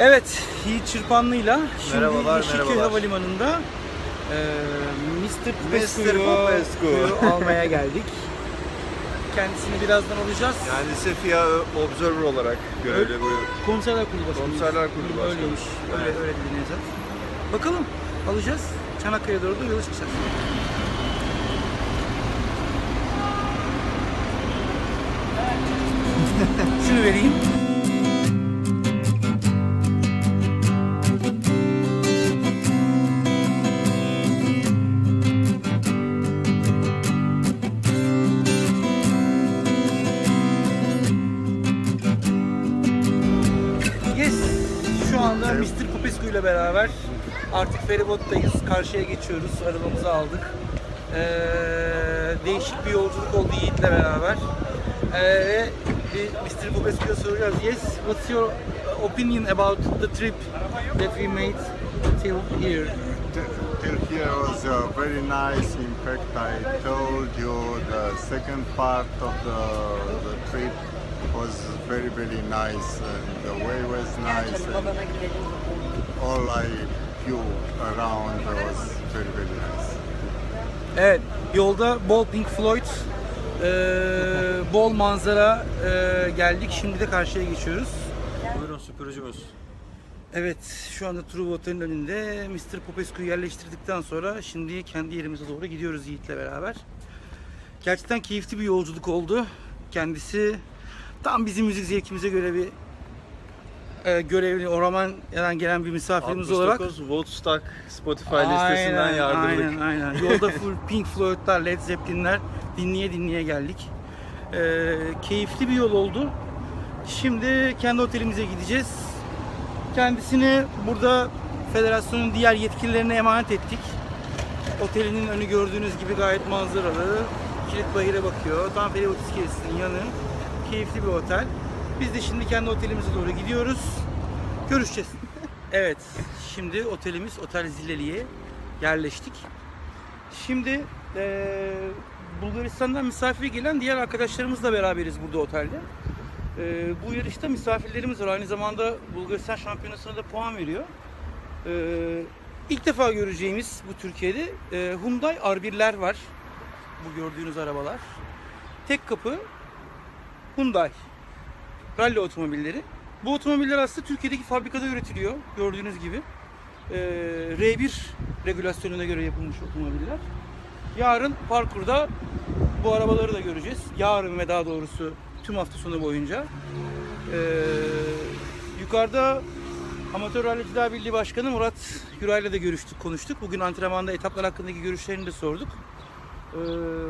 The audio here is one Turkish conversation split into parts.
Evet, Yiğit Çırpanlı'yla şimdi Merhabalar, Yeşilköy merhabalar. Havalimanı'nda e, Mr. Popescu'yu almaya geldik. Kendisini birazdan alacağız. Kendisi FIA Observer olarak görevli bu. Konserler Kurulu Başkanı. Konserler Kurulu Başkanı. Öyleymiş. Öyle, öyle dedi Nevzat. Bakalım, alacağız. Çanakkale'ye doğru da yola çıkacağız. Şunu vereyim. İle beraber artık feribottayız. Karşıya geçiyoruz. Arabamızı aldık. Ee, değişik bir yolculuk oldu Yiğit'le beraber. Ee, bir Mr. Popescu'ya soracağız. Yes, what's your opinion about the trip that we made till here? Till here was uh, very nice. In fact, I told you the second part of the, the trip was very, very nice. And the way was nice. And all I view around was very, very nice. Evet, yolda bol Pink Floyd, ee, bol manzara ee, geldik. Şimdi de karşıya geçiyoruz. Buyurun süpürücümüz. Evet, şu anda Truva Otel'in önünde Mr. Popescu'yu yerleştirdikten sonra şimdi kendi yerimize doğru gidiyoruz Yiğit'le beraber. Gerçekten keyifli bir yolculuk oldu. Kendisi tam bizim müzik zevkimize göre bir e, görevli, Orman'dan gelen bir misafirimiz olarak. 69 Woodstock Spotify listesinden yardırdık. Aynen, aynen. Yolda full Pink Floyd'lar, Led Zeppelin'ler dinleye dinleye geldik. Ee, keyifli bir yol oldu. Şimdi kendi otelimize gideceğiz. Kendisini burada federasyonun diğer yetkililerine emanet ettik. Otelinin önü gördüğünüz gibi gayet manzaralı. Kilit Bahir'e bakıyor. Tam feribot iskelesinin yanı. Keyifli bir otel. Biz de şimdi kendi otelimize doğru gidiyoruz. Görüşeceğiz. Evet, şimdi otelimiz Otel Zilleli'ye yerleştik. Şimdi eee, Bulgaristan'dan misafir gelen diğer arkadaşlarımızla beraberiz burada otelde. Eee, bu yarışta misafirlerimiz var. Aynı zamanda Bulgaristan Şampiyonası'na da puan veriyor. Eee ilk defa göreceğimiz bu Türkiye'de eee, Hyundai R1'ler var. Bu gördüğünüz arabalar. Tek kapı Hyundai. Rally otomobilleri. Bu otomobiller aslında Türkiye'deki fabrikada üretiliyor. Gördüğünüz gibi. Ee, R1 regülasyonuna göre yapılmış otomobiller. Yarın parkurda bu arabaları da göreceğiz. Yarın ve daha doğrusu tüm hafta sonu boyunca. Ee, yukarıda Amatör Rallyciler Birliği Başkanı Murat Yuray'la da görüştük, konuştuk. Bugün antrenmanda etaplar hakkındaki görüşlerini de sorduk. Ee,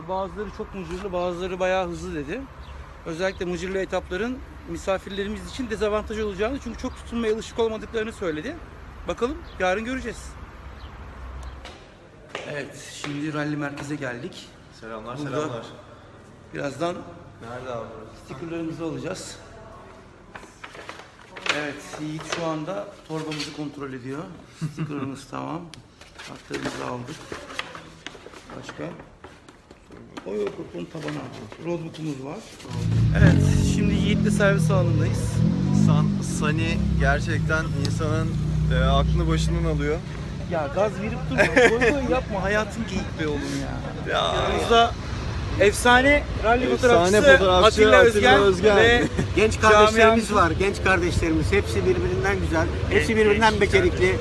bazıları çok mıcırlı, bazıları bayağı hızlı dedi. Özellikle mıcırlı etapların misafirlerimiz için dezavantaj olacağını çünkü çok tutunmaya alışık olmadıklarını söyledi. Bakalım yarın göreceğiz. Evet, şimdi rally merkeze geldik. Selamlar Burada. selamlar. Birazdan Nerede abi stickerlarımızı alacağız. Evet, Yiğit şu anda torbamızı kontrol ediyor. Stickerlarımız tamam. Kartlarımızı aldık. Başka? O yok, yok, onun tabanı. Roadbook'umuz var. Evet, şimdi Yiğit'le servis alanındayız. San, Sani gerçekten insanın e, aklını başından alıyor. Ya gaz verip durma, boy boy yapma. Hayatın geyik be oğlum ya. Ya. Yanımızda efsane rally Efsane fotoğrafçısı, fotoğrafçı Atilla, Atilla Özgen, ve Genç kardeşlerimiz var, genç kardeşlerimiz. Hepsi birbirinden güzel, hepsi birbirinden becerikli.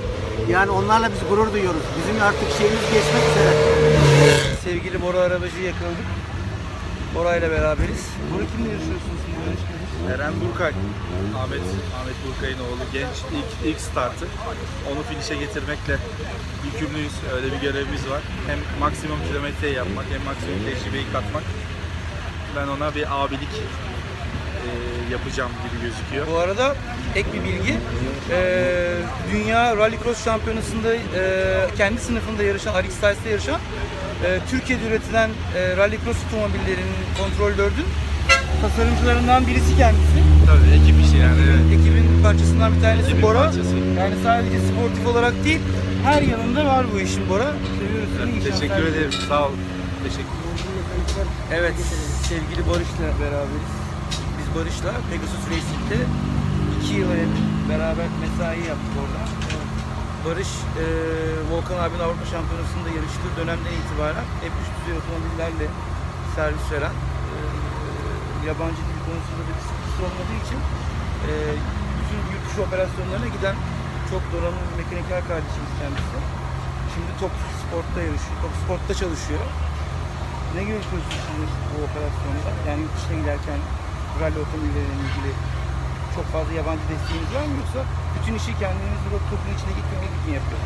Yani onlarla biz gurur duyuyoruz. Bizim artık şeyimiz geçmek üzere. Sevgili Bora Arabacı'yı yakaladık. Bora ile beraberiz. Bora kimle yarışıyorsunuz? Bu yarışmada? Eren Burkay, Ahmet Ahmet Burkay'ın oğlu genç ilk ilk startı. Onu finişe getirmekle yükümlüyüz. Öyle bir görevimiz var. Hem maksimum kilometreyi yapmak hem maksimum tecrübeyi katmak. Ben ona bir abilik e, yapacağım gibi gözüküyor. Bu arada ek bir bilgi. Ee, Dünya Rallycross Şampiyonası'nda e, kendi sınıfında yarışan, Alex Styles'te yarışan e, Türkiye'de üretilen e, Rallycross otomobillerinin kontrol 4'ün tasarımcılarından birisi kendisi. Tabii ekip işi yani. Evet. Ekibin parçasından bir tanesi Ekibin Bora. parçası. Yani sadece sportif olarak değil, her yanında var bu işin Bora. Seviyoruz seni. iyi Teşekkür şanslar. ederim. Sağ ol. Teşekkür Evet, sevgili Barış'la beraberiz. Biz Barış'la Pegasus Racing'de 2 yıl beraber mesai yaptık orada. Barış e, Volkan abinin Avrupa Şampiyonası'nda yarıştığı dönemden itibaren hep üst düzey otomobillerle servis veren e, yabancı dil konusunda da bir sıkıntısı olmadığı için e, bütün yurt dışı operasyonlarına giden çok donanımlı bir mekaniker kardeşimiz kendisi. Şimdi Top Sport'ta yarışıyor, Top Sport'ta çalışıyor. Ne görüşüyorsunuz şimdi bu operasyonda? Yani yurt dışına giderken rally otomobilleriyle ilgili çok fazla yabancı desteğiniz var mı yoksa bütün işi kendiniz bu topun içine gitmek için yapıyor?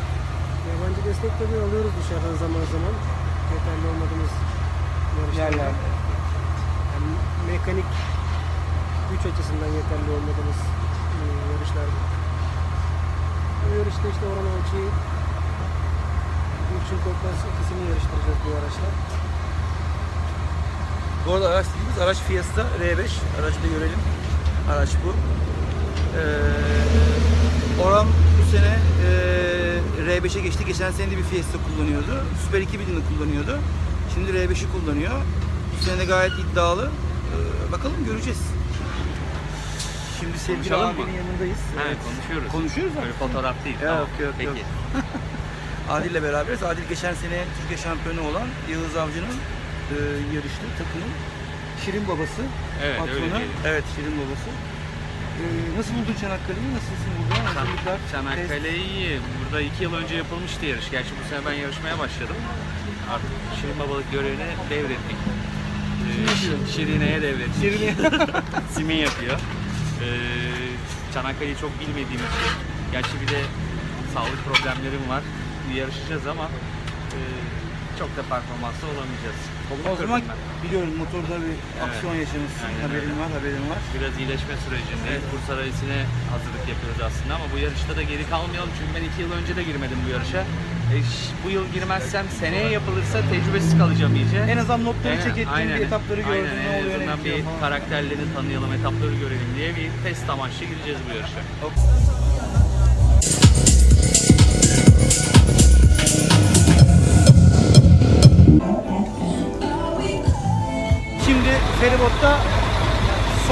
Yabancı destek tabii alıyoruz dışarıdan zaman zaman. Yeterli olmadığımız yarışlarda. Yani mekanik güç açısından yeterli olmadığımız e, yarışlarda. Bu yarışta işte Orhan Avcı'yı Gülçin Korkmaz ikisini yarıştıracağız bu araçla. Bu arada araç dediğimiz araç Fiesta R5. Aracı da görelim. Araç bu. Ee, Orhan bu sene e, R5'e geçti. Geçen sene de bir Fiesta kullanıyordu. Super 2000'ini kullanıyordu. Şimdi R5'i kullanıyor. Bu sene de gayet iddialı. Ee, bakalım göreceğiz. Şimdi sevgili Konuşalım mı? abinin yanındayız. Evet konuşuyoruz. Konuşuyoruz? Böyle fotoğraf değil. Yok, tamam. yok, Peki. yok. Adil'le beraberiz. Adil geçen sene Türkiye şampiyonu olan Yıldız Avcı'nın e, yarıştığı takımın Şirin babası. Evet, öyle patronu. diyelim. Evet Şirin babası. E, nasıl buldun Çanakkale'yi? Nasılsın burada? Hazırlıklar, Çanakkale iyi. Burada iki yıl önce yapılmıştı yarış. Gerçi bu sene ben yarışmaya başladım. Artık Şirin babalık görevini devrettik. Ee? Şirine'ye devrettik. Şirin'e. Simin yapıyor. Ee, Çanakkale'yi çok bilmediğim için. Gerçi bir de sağlık problemlerim var. Yarışacağız ama e, çok da performanslı olamayacağız. o zaman biliyorum motorda bir aksiyon yaşamışsın. Aynen haberin öyle. var, haberin var. Biraz iyileşme sürecindeyiz. Bursa Rally'sine hazırlık yapıyoruz aslında ama bu yarışta da geri kalmayalım çünkü ben iki yıl önce de girmedim bu yarışa. E, ş- bu yıl girmezsem seneye yapılırsa tecrübesiz kalacağım iyice. En azından notları Aynen, çek ettin, aynen. bir etapları gördün, Aynen, ne en oluyor, ne azından bitiyor bir falan. karakterlerini tanıyalım, etapları görelim diye bir test amaçlı gireceğiz bu yarışa.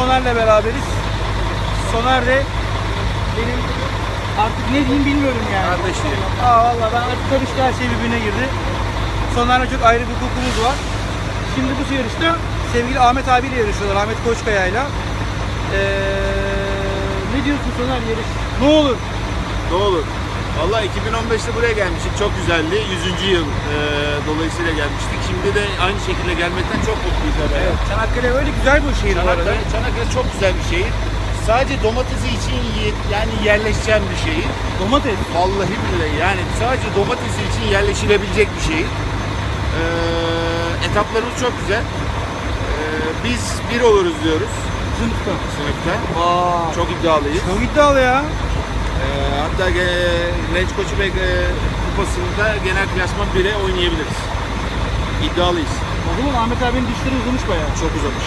Soner'le beraberiz. Soner de benim artık ne diyeyim bilmiyorum yani. Kardeşlerim. Aa valla ben artık karıştı her şey birbirine girdi. Soner'le çok ayrı bir hukukumuz var. Şimdi bu yarışta sevgili Ahmet abiyle yarışıyorlar. Ahmet Koçkaya'yla. Ee, ne diyorsun Soner yarış? Ne olur? Ne olur. Valla 2015'te buraya gelmiştik. Çok güzeldi. 100. yıl e, dolayısıyla gelmiştik. Şimdi de aynı şekilde gelmekten çok mutluyuz. Evet. Evet. Çanakkale öyle güzel bir şehir bu arada. Çanakkale, Çanakkale çok güzel bir şehir. Sadece domatesi için yani yerleşeceğim bir şehir. Domates. Vallahi billahi yani sadece domatesi için yerleşilebilecek bir şehir. Ee, etaplarımız çok güzel. Ee, biz bir oluruz diyoruz Sınıfta. sınıfta. Aa, Çok iddialıyız. çok iddialı ya. Ee, hatta e, Renç Koçubek e, kupasında genel klasman 1'e oynayabiliriz. İddialıyız. O zaman Ahmet abinin dişleri uzamış bayağı. Çok uzamış.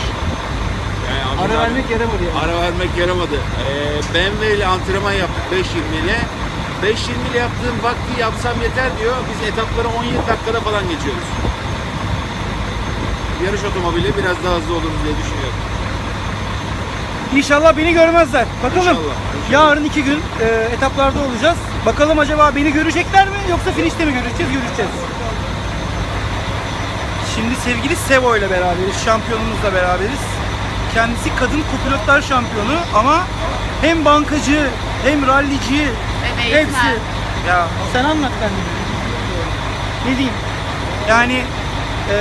Yani Ahmet Ara abi- vermek yaramadı yani. Ara vermek yaramadı. Ee, BMW ile antrenman yaptık 5.20 ile. 5.20 ile yaptığım vakti yapsam yeter diyor. Biz etapları 17 dakikada falan geçiyoruz. Yarış otomobili biraz daha hızlı oluruz diye düşünüyorum. İnşallah beni görmezler. Bakalım. İnşallah, inşallah. Yarın iki gün e, etaplarda olacağız. Bakalım acaba beni görecekler mi yoksa finişte mi göreceğiz? Göreceğiz. Şimdi sevgili Sevo ile beraberiz. Şampiyonumuzla beraberiz. Kendisi kadın kopilotlar şampiyonu ama hem bankacı hem rallici Ve hepsi. eğitmen. Ya sen anlat kendini. Ne diyeyim? Yani eee,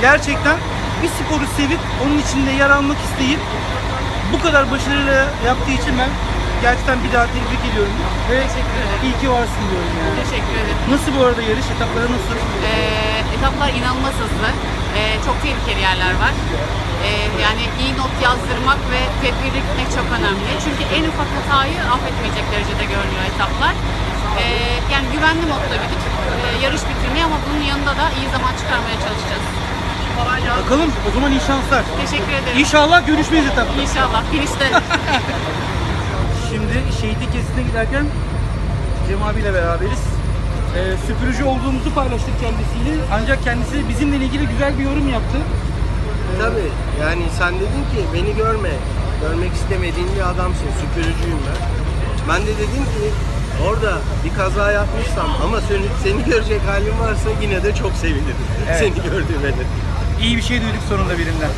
gerçekten bir sporu sevip onun içinde yer almak isteyip bu kadar başarılı yaptığı için ben gerçekten bir daha tebrik ediyorum. Ve Teşekkür ederim. iyi ki varsın diyorum yani. Teşekkür ederim. Nasıl bu arada yarış etapları nasıl? Ee, etaplar inanılmaz hızlı. Ee, çok tehlikeli yerler var. Ee, yani iyi not yazdırmak ve tedbirli gitmek çok önemli. Çünkü en ufak hatayı affetmeyecek derecede görünüyor etaplar. Ee, yani güvenli modda gidip e, yarış bitirmeye ama bunun yanında da iyi zaman çıkarmaya çalışacağız. Bakalım o zaman iyi şanslar. Teşekkür ederim. İnşallah görüşmeyiz etapta. İnşallah. Finişte. Şimdi şehitlik kesisine giderken Cem abiyle beraberiz. Ee, süpürücü olduğumuzu paylaştık kendisiyle. Ancak kendisi bizimle ilgili güzel bir yorum yaptı. Tabii yani sen dedin ki beni görme. görmek istemediğin bir adamsın. Süpürücüyüm ben. Ben de dedim ki orada bir kaza yapmışsam ama seni, seni görecek halim varsa yine de çok sevinirim. Evet. Seni gördüğüme de. İyi bir şey duyduk sonunda birinden.